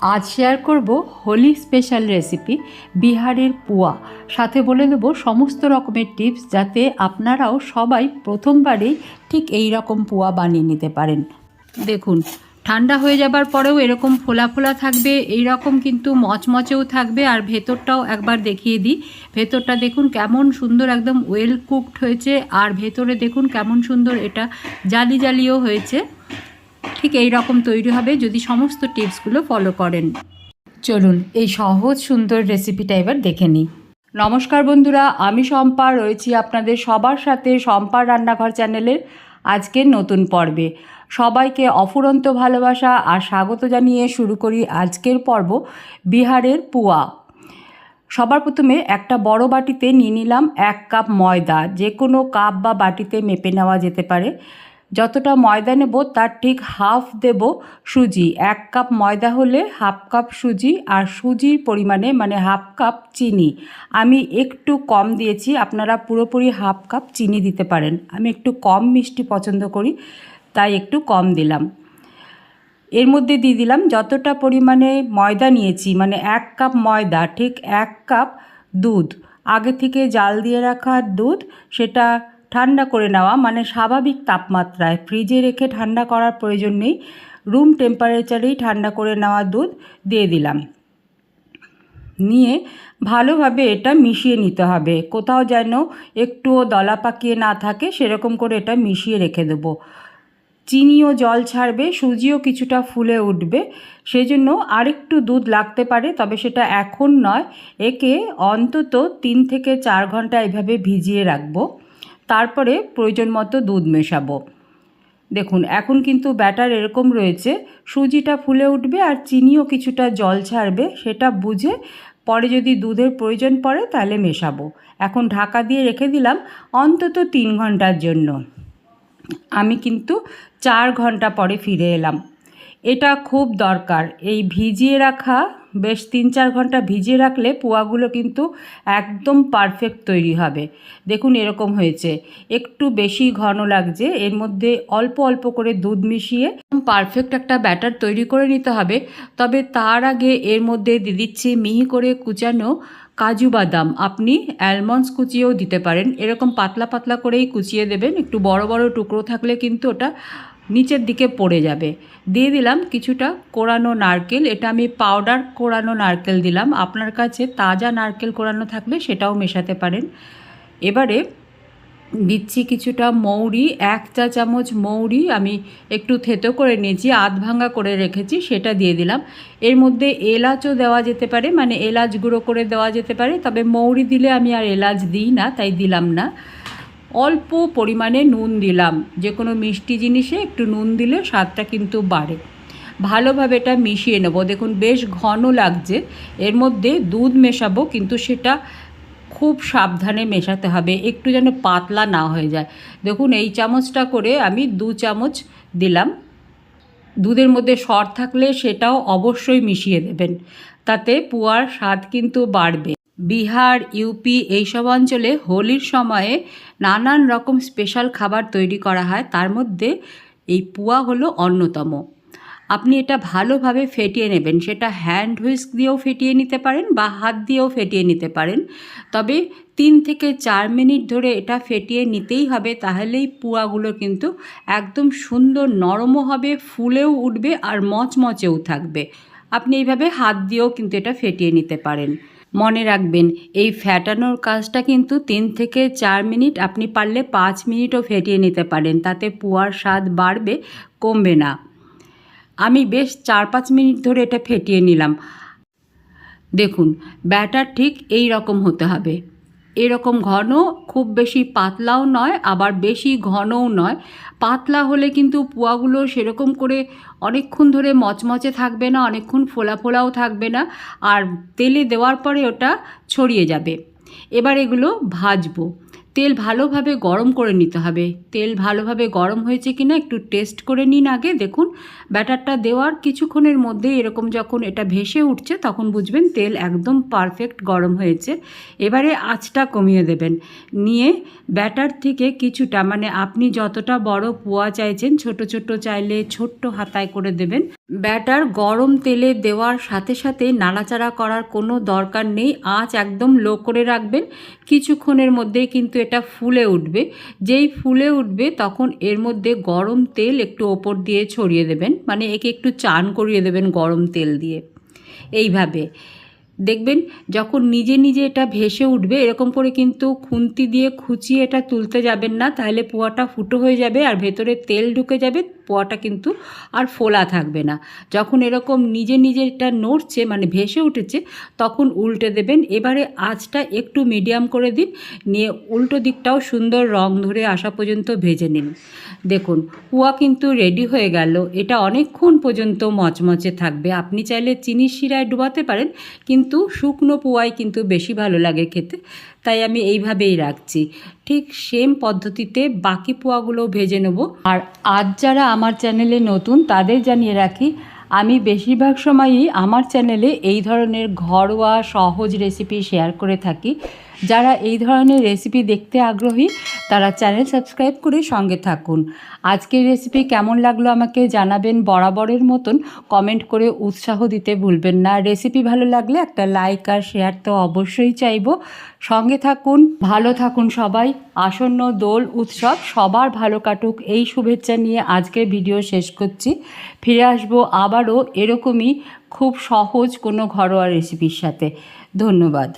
আজ শেয়ার করব Holi special recipe বিহারের পুয়া। সাথে বলে দেবো সমস্ত রকমের টিপস যাতে আপনারাও সবাই প্রথমবারেই ঠিক এই রকম পুয়া বানিয়ে নিতে পারেন। দেখুন, ঠান্ডা হয়ে যাবার পরেও এরকম ফোলা ফোলা থাকবে এই রকম কিন্তু মচমচেও থাকবে। আর ভেতরটাও একবার দেখিয়ে দিই। ভেতরটা দেখুন কেমন সুন্দর একদম ওয়েল কুকড হয়েছে। আর ভেতরে দেখুন কেমন সুন্দর এটা জালি জালিও হয়েছে। ঠিক এই রকম তৈরি হবে যদি সমস্ত টিপসগুলো ফলো করেন। চলুন এই সহজ সুন্দর রেসিপিটা এবার দেখে নিই। নমস্কার বন্ধুরা, আমি শম্পা, রয়েছি আপনাদের সবার সাথে শম্পার রান্নাঘর চ্যানেলের আজকের নতুন পর্বে। সবাইকে অফুরন্ত ভালোবাসা আর স্বাগত জানিয়ে শুরু করি আজকের পর্ব বিহারের পুয়া। সবার প্রথমে একটা বড় বাটিতে নিয়ে নিলাম এক কাপ ময়দা যে কোনো কাপ বা বাটিতে মেপে নেওয়া যেতে পারে। যতটা ময়দা নেব, তার ঠিক হাফ দেব সুজি। এক কাপ ময়দা হলে হাফ কাপ সুজি আর সুজির পরিমাণে মানে হাফ কাপ চিনি। আমি একটু কম দিয়েছি, আপনারা পুরোপুরি হাফ কাপ চিনি দিতে পারেন। আমি একটু কম মিষ্টি পছন্দ করি, তাই একটু কম দিলাম। এর মধ্যে দিয়ে দিলাম যতটা পরিমাণে ময়দা নিয়েছি মানে এক কাপ ময়দা, ঠিক এক কাপ দুধ। আগে থেকে জাল দিয়ে রাখা দুধ, সেটা ঠান্ডা করে নেওয়া মানে স্বাভাবিক তাপমাত্রায় ফ্রিজে রেখে ঠান্ডা করার প্রয়োজন নেই। রুম টেম্পারেচারেই ঠান্ডা করে নেওয়া দুধ দিয়ে দিলাম। নিয়ে ভালোভাবে এটা মিশিয়ে নিতে হবে। কোথাও যেন একটুও দলা পাকিয়ে না থাকে, সেরকম করে এটা মিশিয়ে রেখে দেবো। চিনিও জল ছাড়বে, সুজিও কিছুটা ফুলে উঠবে সেই জন্য আরেকটু দুধ লাগতে পারে, তবে সেটা এখন নয়। একে অন্তত তিন থেকে চার ঘণ্টা এভাবে ভিজিয়ে রাখব। তারপরে প্রয়োজন মতো দুধ মেশাবো। দেখুন, এখন কিন্তু ব্যাটার এরকম রয়েছে, সুজিটা ফুলে উঠবে আর চিনিও কিছুটা জল ছাড়বে, সেটা বুঝে পরে যদি দুধের প্রয়োজন পড়ে তাহলে মেশাবো। এখন ঢাকা দিয়ে রেখে দিলাম অন্তত তিন ঘণ্টার জন্য। আমি কিন্তু চার ঘণ্টা পরে ফিরে এলাম। এটা খুব দরকার, এই ভিজিয়ে রাখা বেশ তিন চার ঘণ্টা ভিজিয়ে রাখলে পোয়াগুলো কিন্তু একদম পারফেক্ট তৈরি হবে। দেখুন এরকম হয়েছে। একটু বেশি ঘন লাগছে, এর মধ্যে অল্প অল্প করে দুধ মিশিয়ে পারফেক্ট একটা ব্যাটার তৈরি করে নিতে হবে। তবে তার আগে এর মধ্যে দিয়ে দিচ্ছি মিহি করে কুচানো কাজু বাদাম। আপনি অ্যালমন্ডস কুচিয়েও দিতে পারেন। এরকম পাতলা পাতলা করেই কুচিয়ে দেবেন। একটু বড় বড় টুকরো থাকলে কিন্তু ওটা নিচের দিকে পড়ে যাবে। দিয়ে দিলাম কিছুটা কোরানো নারকেল। এটা আমি পাউডার কোরানো নারকেল দিলাম। আপনার কাছে তাজা নারকেল কোরানো থাকলে সেটাও মেশাতে পারেন। এবারে দিচ্ছি কিছুটা মৌরি, এক চা চামচ মৌরি আমি একটু থেতো করে নিয়েছি, আধ ভাঙ্গা করে রেখেছি, সেটা দিয়ে দিলাম। এর মধ্যে এলাচও দেওয়া যেতে পারে মানে এলাচ গুঁড়ো করে দেওয়া যেতে পারে, তবে মৌরি দিলে আমি আর এলাচ দিই না, তাই দিলাম না। অল্প পরিমাণে নুন দিলাম। যে কোনো মিষ্টি জিনিসে একটু নুন দিলে স্বাদটা কিন্তু বাড়ে। ভালোভাবে এটা মিশিয়ে নেব। দেখুন, বেশ ঘন লাগছে। এর মধ্যে দুধ মেশাবো, কিন্তু সেটা খুব সাবধানে মেশাতে হবে। একটু যেন পাতলা না হয়ে যায়। দেখুন, এই চামচটা করে আমি দু চামচ দিলাম। দুধের মধ্যে সর থাকলে সেটাও অবশ্যই মিশিয়ে দেবেন। তাতে পুয়ার স্বাদ কিন্তু বাড়বে। বিহার, ইউপি এইসব অঞ্চলে হোলির সময়ে নানান রকম স্পেশাল খাবার তৈরি করা হয়। তার মধ্যে এই পুয়া হলো অন্যতম। আপনি এটা ভালোভাবে ফেটিয়ে নেবেন। সেটা হ্যান্ড হুইস্ক দিয়েও ফেটিয়ে নিতে পারেন বা হাত দিয়েও ফেটিয়ে নিতে পারেন। তবে তিন থেকে চার মিনিট ধরে এটা ফেটিয়ে নিতেই হবে। তাহলেই পুয়াগুলো কিন্তু একদম সুন্দর নরমও হবে, ফুলেও উঠবে আর মচমচেও থাকবে। আপনি এইভাবে হাত দিয়েও কিন্তু এটা ফেটিয়ে নিতে পারেন। মনে রাখবেন, এই ফ্যাটানোর কাজটা কিন্তু তিন থেকে চার মিনিট আপনি পারলে পাঁচ মিনিটও ফেটিয়ে নিতে পারেন, তাতে পুয়ার স্বাদ বাড়বে, কমবে না। আমি বেশ চার পাঁচ মিনিট ধরে এটা ফেটিয়ে নিলাম। দেখুন, ব্যাটার ঠিক এই রকম হতে হবে। এরকম ঘন খুব বেশি পাতলাও নয়, আবার বেশি ঘনও নয়। পাতলা হলে কিন্তু পোয়াগুলো সেরকম করে অনেকক্ষণ ধরে মচমচে থাকবে না, অনেকক্ষণ ফোলা ফোলাও থাকবে না, আর তেলে দেওয়ার পরে ওটা ছড়িয়ে যাবে। এবার এগুলো ভাজবো। তেল ভালোভাবে গরম করে নিতে হবে। তেল ভালোভাবে গরম হয়েছে কিনা একটু টেস্ট করে নিন আগে, দেখুন। ব্যাটারটা দেওয়ার কিছুক্ষণের মধ্যে এরকম যখন এটা ভেসে উঠছে, তখন বুঝবেন তেল একদম পারফেক্ট গরম হয়েছে। এবারে আঁচটা কমিয়ে দেবেন। নিয়ে ব্যাটার থেকে কিছুটা মানে আপনি যতটা বড় পোয়া চাইছেন, ছোট ছোট চাইলে ছোট্ট হাতায় করে দেবেন। ব্যাটার গরম তেলে দেওয়ার সাথে সাথে নাড়াচাড়া করার কোনো দরকার নেই। আঁচ একদম লো করে রাখবেন। কিছুক্ষণের মধ্যেই কিন্তু এটা ফুলে উঠবে। যেই ফুলে উঠবে তখন এর মধ্যে গরম তেল একটু ওপর দিয়ে ছড়িয়ে দেবেন। মানে একে একটু চান করিয়ে দেবেন গরম তেল দিয়ে। এইভাবে। দেখবেন যখন নিজে নিজে এটা ভেসে উঠবে, এরকম করে কিন্তু খুন্তি দিয়ে খুঁচিয়ে এটা তুলতে যাবেন না। তাহলে পোয়াটা ফুটো হয়ে যাবে আর ভেতরে তেল ঢুকে যাবে। পোয়াটা কিন্তু আর ফোলা থাকবে না। যখন এরকম নিজে নিজে এটা নড়ছে মানে ভেসে উঠেছে, তখন উল্টে দেবেন। এবারে আঁচটা একটু মিডিয়াম করে দিন, নিয়ে উল্টো দিকটাও সুন্দর রং ধরে আসা পর্যন্ত ভেজে নিন। দেখুন, পোয়া কিন্তু রেডি হয়ে গেল। এটা অনেকক্ষণ পর্যন্ত মচমচে থাকবে। আপনি চাইলে চিনির শিরায় ডুবাতে পারেন, কিন্তু শুকনো পোয়াই কিন্তু বেশি ভালো লাগে খেতে। তাই আমি এইভাবেই রাখছি। ঠিক সেম পদ্ধতিতে বাকি পোয়াগুলোও ভেজে নেব। আর আজ যারা আমার চ্যানেলে নতুন, তাদের জানিয়ে রাখি, আমি বেশিরভাগ সময়ই আমার চ্যানেলে এই ধরনের ঘরোয়া সহজ রেসিপি শেয়ার করে থাকি। যারা এই ধরনের রেসিপি দেখতে আগ্রহী, তারা চ্যানেল সাবস্ক্রাইব করে সঙ্গে থাকুন। আজকের রেসিপি কেমন লাগল আমাকে জানাবেন বরাবরের মতন। কমেন্ট করে উৎসাহ দিতে ভুলবেন না। রেসিপি ভালো লাগলে একটা লাইক আর শেয়ার তো অবশ্যই চাইব। সঙ্গে থাকুন, ভালো থাকুন সবাই। আসন্ন দোল উৎসব সবার ভালো কাটুক। এই শুভেচ্ছা নিয়ে আজকের ভিডিও শেষ করছি। ফিরে আসব আবারও এরকমই খুব সহজ কোনো ঘরোয়া রেসিপির সাথে। ধন্যবাদ।